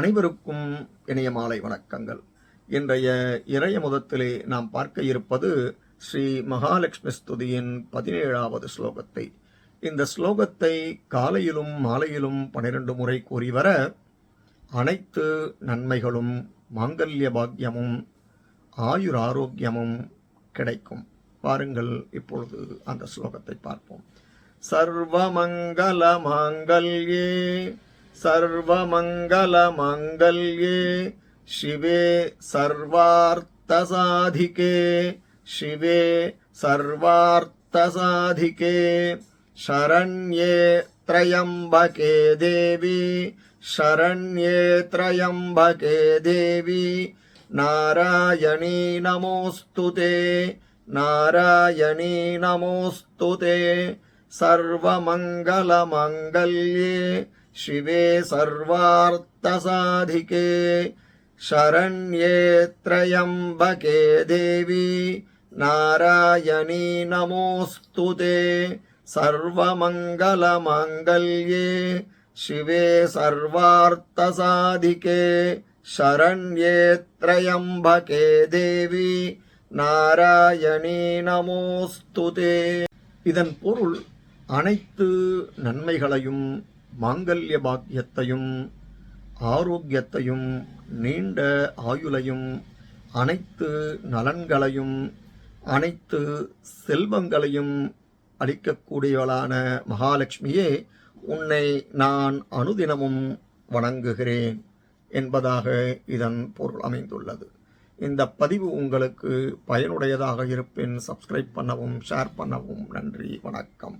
அனைவருக்கும் இணைய மாலை வணக்கங்கள். இன்றைய இறைய முதத்திலே நாம் பார்க்க இருப்பது ஸ்ரீ மகாலட்சுமி ஸ்துதியின் பதினேழாவது ஸ்லோகத்தை. இந்த ஸ்லோகத்தை காலையிலும் மாலையிலும் பனிரெண்டு முறை கூறி வர அனைத்து நன்மைகளும் மாங்கல்ய பாக்கியமும் ஆயுர் ஆரோக்கியமும் கிடைக்கும். பாருங்கள் இப்பொழுது அந்த ஸ்லோகத்தை பார்ப்போம். சர்வமங்கல மாங்கல்யே सर्वमङ्गलमाङ्गल्ये शिवे सर्वार्थसाधिके शिवे सर्वार्थसाधिके शरण्ये त्रयम्बके देवी शरण्ये त्रयम्बके देवी नारायणी नमोऽस्तु ते नारायणी नमोऽस्तु ते सर्वमङ्गलमाङ्गल्ये शिवे सर्वार्थसाधिके शरण्ये त्र्यम्बके देवी नारायणी नमोऽस्तु ते सर्वमङ्गलमाङ्गल्ये शिवे सर्वार्थसाधिके शरण्ये त्र्यम्बके देवी நாராயணி நமோஸ்துதே இதன் பொருள் அனைத்து நன்மைகளையும் மாங்கல்ய பாக்கியத்தையும் ஆரோக்கியத்தையும் நீண்ட ஆயுளையும் அனைத்து நலன்களையும் அனைத்து செல்வங்களையும் அளிக்கக்கூடியவளான மகாலட்சுமியே உன்னை நான் அனுதினமும் வணங்குகிறேன் என்பதாக இதன் பொருள் அமைந்துள்ளது. இந்த பதிவு உங்களுக்கு பயனுடையதாக இருப்பின் சப்ஸ்கிரைப் பண்ணவும் ஷேர் பண்ணவும் நன்றி வணக்கம்.